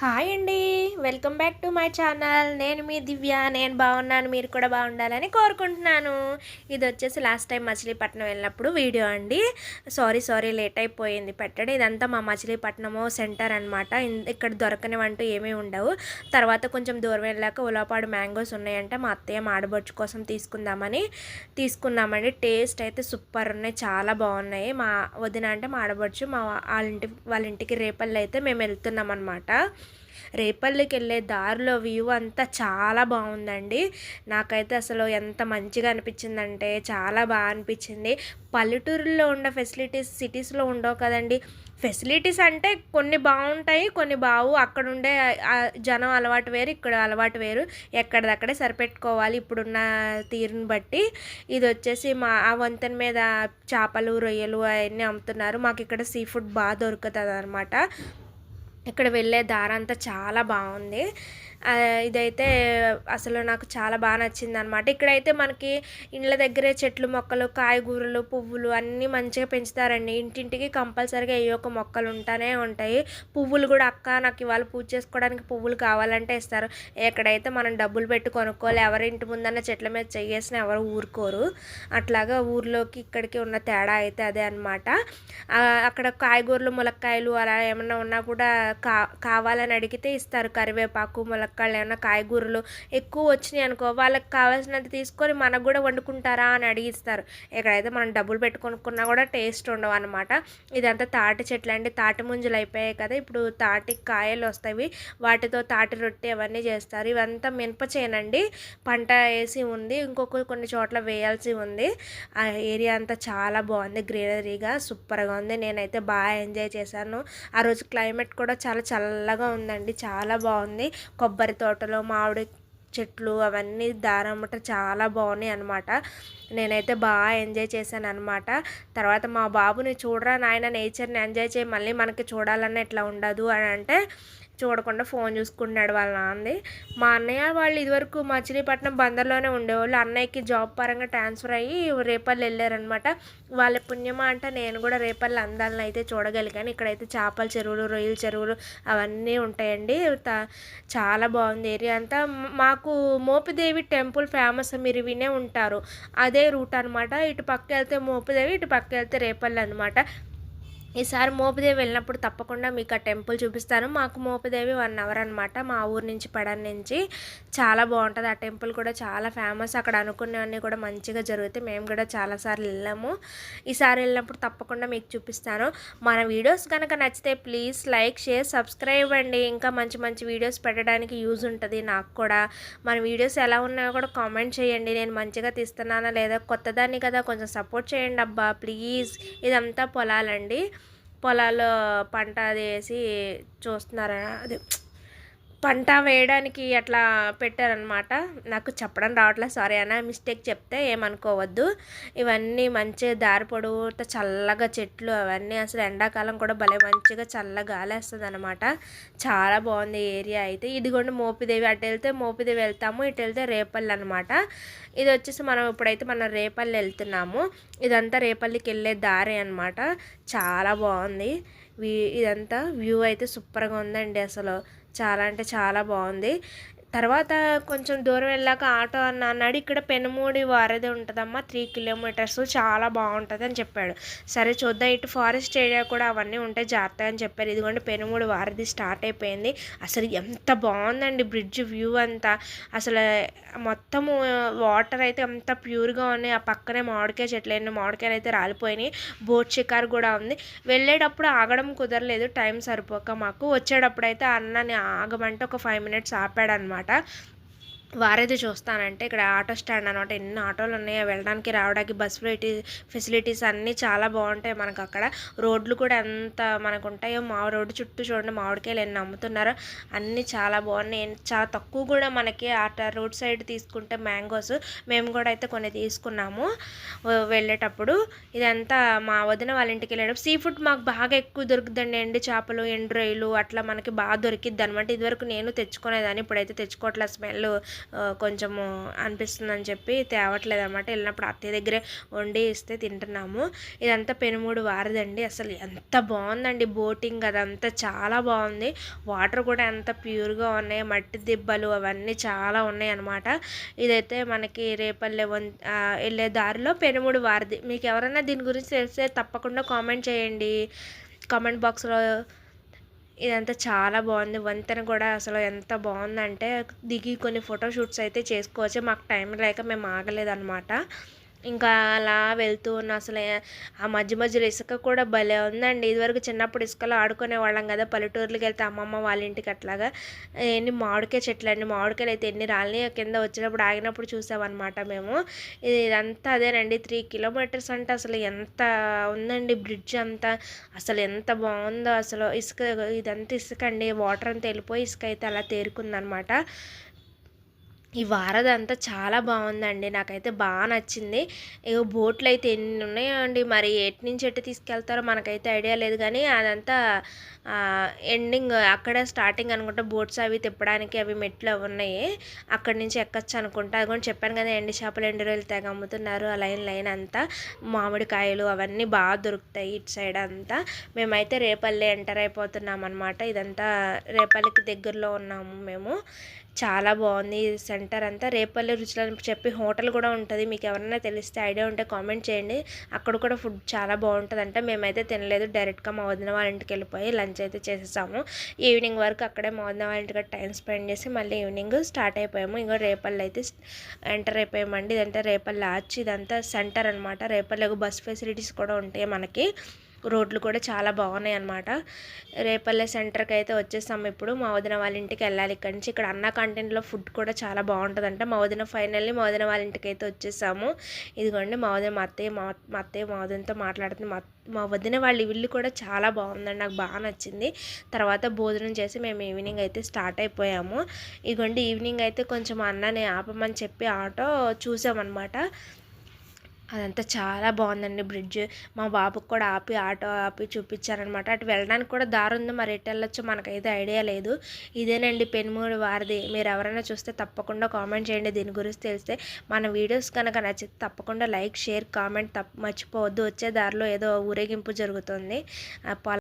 Hi అండి. Welcome back to my channel. నేను మీ దివ్య. నేను బాగున్నాను. మీరు కూడా బాగుండాలని కోరుకుంటున్నాను. ఇది వచ్చేసి లాస్ట్ టైం మచిలీపట్నం వెళ్ళినప్పుడు వీడియో అండి. సారీ సారీ లేట్ అయిపోయింది. పెట్టడం. ఇదంతా మా మచిలీపట్నము సెంటర్ అనమాట ఇక్కడ దొరకనివంటూ ఏమీ ఉండవు. తర్వాత కొంచెం దూరం వెళ్ళాక ఉలవపాడు మ్యాంగోస్ ఉన్నాయంటే మా అత్తయ్య మాడబొచ్చు కోసం తీసుకుందామని తీసుకున్నామండి. టేస్ట్ అయితే సూపర్ ఉన్నాయి. చాలా బాగున్నాయి. మా వదిన అంటే మాడబొచ్చు మా వాళ్ళ ఇంటి వాళ్ళ ఇంటికి రేపల్లి అయితే మేము వెళ్తున్నాం అనమాట రేపల్లికి వెళ్ళే దారిలో వ్యూ అంతా చాలా బాగుందండి. నాకైతే అసలు ఎంత మంచిగా అనిపించిందంటే చాలా బాగా అనిపించింది. పల్లెటూరులో ఉన్న ఫెసిలిటీస్ సిటీస్లో ఉండవు కదండి. ఫెసిలిటీస్ అంటే కొన్ని బాగుంటాయి కొన్ని బావు. అక్కడ ఉండే జనం అలవాటు వేరు ఇక్కడ అలవాటు వేరు. ఎక్కడిదక్కడే సరిపెట్టుకోవాలి ఇప్పుడున్న తీరుని బట్టి. ఇది వచ్చేసి మా ఆ వంతెన మీద చేపలు రొయ్యలు అవన్నీ అమ్ముతున్నారు. మాకు ఇక్కడ సీ ఫుడ్ బాగా దొరుకుతుంది అనమాట ఇక్కడ వెళ్ళే దారంతా చాలా బాగుంది. ఇదైతే అసలు నాకు చాలా బాగా నచ్చింది అనమాట ఇక్కడైతే మనకి ఇండ్ల దగ్గరే చెట్లు మొక్కలు కాయగూరలు పువ్వులు అన్నీ మంచిగా పెంచుతారండి. ఇంటింటికి కంపల్సరీగా ఏ ఒక మొక్కలు ఉంటానే ఉంటాయి. పువ్వులు కూడా అక్క నాకు ఇవాళ పూజ చేసుకోవడానికి పువ్వులు కావాలంటే ఇస్తారు. ఎక్కడైతే మనం డబ్బులు పెట్టి కొనుక్కోవాలి ఎవరి ఇంటి ముందన్న చెట్ల మీద చెయ్యేసిన ఎవరు ఊరుకోరు. అట్లాగా ఊర్లోకి ఇక్కడికి ఉన్న తేడా అయితే అదే అనమాట అక్కడ కాయగూరలు ములక్కాయలు అలా ఏమన్నా ఉన్నా కూడా కా కావాలని అడిగితే ఇస్తారు. కరివేపాకు ములక్కాయ ములక్కాడలు ఏమైనా కాయగూరలు ఎక్కువ వచ్చినాయి అనుకో వాళ్ళకి కావాల్సినంత తీసుకొని మనకు కూడా వండుకుంటారా అని అడిగిస్తారు. ఎక్కడైతే మనం డబ్బులు పెట్టుకొనుకున్నా కూడా టేస్ట్ ఉండవు అనమాట ఇదంతా తాటి చెట్లు అండి. తాటి ముంజలు అయిపోయాయి కదా ఇప్పుడు తాటి కాయలు వస్తాయి. వాటితో తాటి రొట్టె అవన్నీ చేస్తారు. ఇవంతా మినప చేనండి. పంట వేసి ఉంది. ఇంకొక కొన్ని చోట్ల వేయాల్సి ఉంది. ఆ ఏరియా అంతా చాలా బాగుంది. గ్రీనరీగా సూపర్గా ఉంది. నేనైతే బాగా ఎంజాయ్ చేశాను. ఆ రోజు క్లైమేట్ కూడా చాలా చల్లగా ఉందండి. చాలా బాగుంది. కొబ్బరి కొబ్బరి తోటలో మామిడి చెట్లు అవన్నీ దారమ్మట చాలా బాగున్నాయి అనమాట నేనైతే బాగా ఎంజాయ్ చేశాను అనమాట తర్వాత మా బాబుని చూడరా నాయన నేచర్ని ఎంజాయ్ చేయి మళ్ళీ మనకి చూడాలని ఇట్లా ఉండదు అని అంటే చూడకుండా ఫోన్ చూసుకున్నాడు వాళ్ళ నాన్నది మా అన్నయ్య వాళ్ళు ఇదివరకు మచిలీపట్నం బందర్లోనే ఉండేవాళ్ళు. అన్నయ్యకి జాబ్ పరంగా ట్రాన్స్ఫర్ అయ్యి రేపల్లి వెళ్ళారనమాట వాళ్ళ పుణ్యమా అంటే నేను కూడా రేపల్లి అందాలను అయితే చూడగలిగాను. ఇక్కడైతే చేపల చెరువులు రొయ్యల చెరువులు అవన్నీ ఉంటాయండి. చాలా బాగుంది ఏరియా అంతా. మాకు మోపిదేవి టెంపుల్ ఫేమస్. మీరు వినే ఉంటారు. అదే రూట్ అనమాట ఇటు పక్క వెళ్తే మోపిదేవి ఇటు పక్క వెళ్తే రేపల్లి అనమాట ఈసారి మోపిదేవి వెళ్ళినప్పుడు తప్పకుండా మీకు ఆ టెంపుల్ చూపిస్తాను. మాకు మోపిదేవి వన్ అవర్ అనమాట మా ఊరు నుంచి పడన్ నుంచి చాలా బాగుంటుంది. ఆ టెంపుల్ కూడా చాలా ఫేమస్. అక్కడ అనుకునేవన్నీ కూడా మంచిగా జరుగుతాయి. మేము కూడా చాలాసార్లు వెళ్ళాము. ఈసారి వెళ్ళినప్పుడు తప్పకుండా మీకు చూపిస్తాను. మన వీడియోస్ కనుక నచ్చితే ప్లీజ్ లైక్ షేర్ సబ్స్క్రైబ్ అండి. ఇంకా మంచి మంచి వీడియోస్ పెట్టడానికి యూజ్ ఉంటుంది నాకు కూడా. మన వీడియోస్ ఎలా ఉన్నాయో కూడా కామెంట్ చేయండి. నేను మంచిగా తీస్తున్నానా లేదా కొత్తదాన్ని కదా కొంచెం సపోర్ట్ చేయండి అబ్బా. ప్లీజ్ ఇదంతా పొలాలండి. పొలాల్లో పంట అది వేసి చూస్తున్నారా అది పంట వేయడానికి అట్లా పెట్టారనమాట నాకు చెప్పడం రావట్లేదు. సారీ అన్న మిస్టేక్ చెప్తే ఏమనుకోవద్దు. ఇవన్నీ మంచిగా దారి పొడవుతో చల్లగా చెట్లు అవన్నీ అసలు ఎండాకాలం కూడా భలే మంచిగా చల్ల గాలేస్తుంది అనమాట చాలా బాగుంది ఏరియా అయితే. ఇదిగోండి మోపిదేవి. అటు వెళ్తే మోపిదేవి వెళ్తాము ఇటు వెళ్తే రేపల్లి అనమాట ఇది వచ్చేసి మనం ఇప్పుడైతే మనం రేపల్లి వెళ్తున్నాము. ఇదంతా రేపల్లికి వెళ్ళే దారి అనమాట చాలా బాగుంది. ఇదంతా వ్యూ అయితే సూపర్గా ఉందండి అసలు. చాలా అంటే చాలా బాగుంది. తర్వాత కొంచెం దూరం వెళ్ళాక ఆటో అన్న అన్నాడు ఇక్కడ పెనుమూడి వారధి ఉంటుందమ్మా త్రీ కిలోమీటర్స్ చాలా బాగుంటుంది అని చెప్పాడు. సరే చూద్దాం ఇటు ఫారెస్ట్ ఏరియా కూడా అవన్నీ ఉంటాయి జాగ్రత్త అని చెప్పారు. ఇదిగోండి పెనుమూడి వారధి స్టార్ట్ అయిపోయింది. అసలు ఎంత బాగుందండి బ్రిడ్జ్ వ్యూ అంతా. అసలు మొత్తము వాటర్ అయితే అంత ప్యూర్గా ఉన్నాయి. ఆ పక్కనే మామిడికాయ చెట్లు ఎన్ని మామిడికాయలు అయితే రాలిపోయినాయి. బోట్ షికార్ కూడా ఉంది. వెళ్ళేటప్పుడు ఆగడం కుదరలేదు టైం సరిపోక మాకు. వచ్చేటప్పుడు అయితే అన్నని ఆగమంటే ఒక ఫైవ్ మినిట్స్ ఆపాడనమాట అనమాట. వారేది చూస్తానంటే ఇక్కడ ఆటో స్టాండ్ అనమాట ఎన్ని ఆటోలు ఉన్నాయో వెళ్ళడానికి రావడానికి బస్ ఫెసిలిటీస్ అన్నీ చాలా బాగుంటాయి మనకు అక్కడ. రోడ్లు కూడా ఎంత మనకు ఉంటాయో మా రోడ్డు చుట్టూ చూడండి మామిడికాయలు ఎన్ని అమ్ముతున్నారో అన్నీ చాలా బాగున్నాయి. చాలా తక్కువ కూడా మనకి ఆట రోడ్ సైడ్ తీసుకుంటే మ్యాంగోస్ మేము కూడా అయితే కొన్ని తీసుకున్నాము వెళ్ళేటప్పుడు. ఇదంతా మా వదిన వాళ్ళ ఇంటికి వెళ్ళేటప్పుడు. సీ ఫుడ్ మాకు బాగా ఎక్కువ దొరుకుతుందండి. ఎండి చేపలు ఎండు రొయ్యలు అట్లా మనకి బాగా దొరికిద్ది అనమాట ఇదివరకు నేను తెచ్చుకునేదాన్ని ఇప్పుడైతే తెచ్చుకోవట్లే స్మెల్ కొంచెము అనిపిస్తుందని చెప్పి తేవట్లేదు అనమాట వెళ్ళినప్పుడు అత్తయ్య దగ్గరే వండి ఇస్తే తింటున్నాము. ఇదంతా పెనుమూడు వారదండి. అసలు ఎంత బాగుందండి బోటింగ్ అదంతా. చాలా బాగుంది. వాటర్ కూడా ఎంత ప్యూర్గా ఉన్నాయి. మట్టి దిబ్బలు అవన్నీ చాలా ఉన్నాయి అనమాట ఇదైతే మనకి రేపల్లె వెళ్ళే దారిలో పెనుమూడు వారిది. మీకు ఎవరైనా దీని గురించి తెలిస్తే తప్పకుండా కామెంట్ చేయండి. కామెంట్ బాక్స్లో ఇదంతా చాలా బాగుంది. వంతెన కూడా అసలు ఎంత బాగుందంటే దిగి కొన్ని ఫోటో షూట్స్ అయితే చేసుకోవచ్చు. మాకు టైం లేక మేము ఆగలేదన్నమాట. ఇంకా అలా వెళ్తూ ఉన్న అసలు ఆ మధ్య మధ్యలో ఇసుక కూడా భలే ఉందండి. ఇదివరకు చిన్నప్పుడు ఇసుకలో ఆడుకునే వాళ్ళం కదా పల్లెటూర్లకు వెళ్తే అమ్మమ్మ వాళ్ళ ఇంటికి అట్లాగా. ఎన్ని మామిడికాయ చెట్లు అండి మామిడికాయలు అయితే ఎన్ని రాలినాయి కింద వచ్చినప్పుడు ఆగినప్పుడు చూసామన్నమాట మేము. ఇది ఇదంతా అదేనండి త్రీ కిలోమీటర్స్ అంటే అసలు ఎంత ఉందండి బ్రిడ్జ్ అంతా. అసలు ఎంత బాగుందో అసలు ఇసుక ఇదంతా ఇసుక అండి. వాటర్ అంతా వెళ్ళిపోయి ఇసుక అయితే అలా తేరుకుందనమాట ఈ వారదంతా చాలా బాగుందండి. నాకైతే బాగా నచ్చింది. ఇక బోట్లు అయితే ఎన్ని ఉన్నాయో అండి మరి ఎటు నుంచి ఎటు తీసుకెళ్తారో మనకైతే ఐడియా లేదు కానీ అదంతా ఎండింగ్ అక్కడే స్టార్టింగ్ అనుకుంటా బోట్స్ అవి తిప్పడానికి అవి మెట్లు అవి ఉన్నాయి. అక్కడి నుంచి ఎక్కచ్చు అనుకుంటా. అది కూడా చెప్పాను కదా ఎండి చేపలు ఎండు రోజులు తెగ అమ్ముతున్నారు. ఆ లైన్ లైన్ అంతా మామిడికాయలు అవన్నీ బాగా దొరుకుతాయి ఇటు సైడ్ అంతా. మేమైతే రేపల్లి ఎంటర్ అయిపోతున్నాం అనమాట ఇదంతా రేపల్లికి దగ్గరలో ఉన్నాము మేము. చాలా బాగుంది సెంటర్ అంతా. రేపల్లి రుచులు అని చెప్పి హోటల్ కూడా ఉంటుంది. మీకు ఎవరైనా తెలిస్తే ఐడియా ఉంటే కామెంట్ చేయండి. అక్కడ కూడా ఫుడ్ చాలా బాగుంటుంది అంటే మేమైతే తినలేదు. డైరెక్ట్గా మా వదిన వాళ్ళ ఇంటికి వెళ్ళిపోయి లంచ్ అయితే చేసేసాము. ఈవినింగ్ వరకు అక్కడే మా వదిన వాళ్ళ ఇంటికి టైం స్పెండ్ చేసి మళ్ళీ ఈవినింగ్ స్టార్ట్ అయిపోయాము. ఇంకా రేపల్లి అయితే ఎంటర్ అయిపోయామండి. ఇదంటే రేపల్లి ఆచి ఇదంతా సెంటర్ అనమాట రేపల్లి బస్ ఫెసిలిటీస్ కూడా ఉంటాయి మనకి. రోడ్లు కూడా చాలా బాగున్నాయి అనమాట రేపల్లె సెంటర్కి అయితే వచ్చేసాము ఇప్పుడు. మా వదిన వాళ్ళ ఇంటికి వెళ్ళాలి ఇక్కడి నుంచి. ఇక్కడ అన్న కంటెంట్లో ఫుడ్ కూడా చాలా బాగుంటుందంట. మా వదిన ఫైనల్లీ మా వదిన వాళ్ళ ఇంటికి అయితే వచ్చేసాము. ఇదిగోండి మా వదిన మా అత్తయ్య మా మా అత్తయ్య మా వదినతో మాట్లాడుతుంది. మా మా వదిన వాళ్ళ ఇల్లు కూడా చాలా బాగుందండి. నాకు బాగా నచ్చింది. తర్వాత భోజనం చేసి మేము ఈవినింగ్ అయితే స్టార్ట్ అయిపోయాము. ఇదిగోండి ఈవినింగ్ అయితే కొంచెం అన్నని ఆపమని చెప్పి ఆటో చూసామన్నమాట. అదంతా చాలా బాగుందండి బ్రిడ్జ్. మా బాబుకి కూడా ఆపి ఆటో ఆపి చూపించారనమాట. అటు వెళ్ళడానికి కూడా దారి ఉంది మరి ఎటు వెళ్ళొచ్చో మనకైతే ఐడియా లేదు. ఇదేనండి పెనుమూడి వారిది. మీరు ఎవరైనా చూస్తే తప్పకుండా కామెంట్ చేయండి. దీని గురించి తెలిస్తే మన వీడియోస్ కనుక నచ్చితే తప్పకుండా లైక్ షేర్ కామెంట్ తప్ప మర్చిపోవద్దు. వచ్చే దారిలో ఏదో ఊరేగింపు జరుగుతుంది.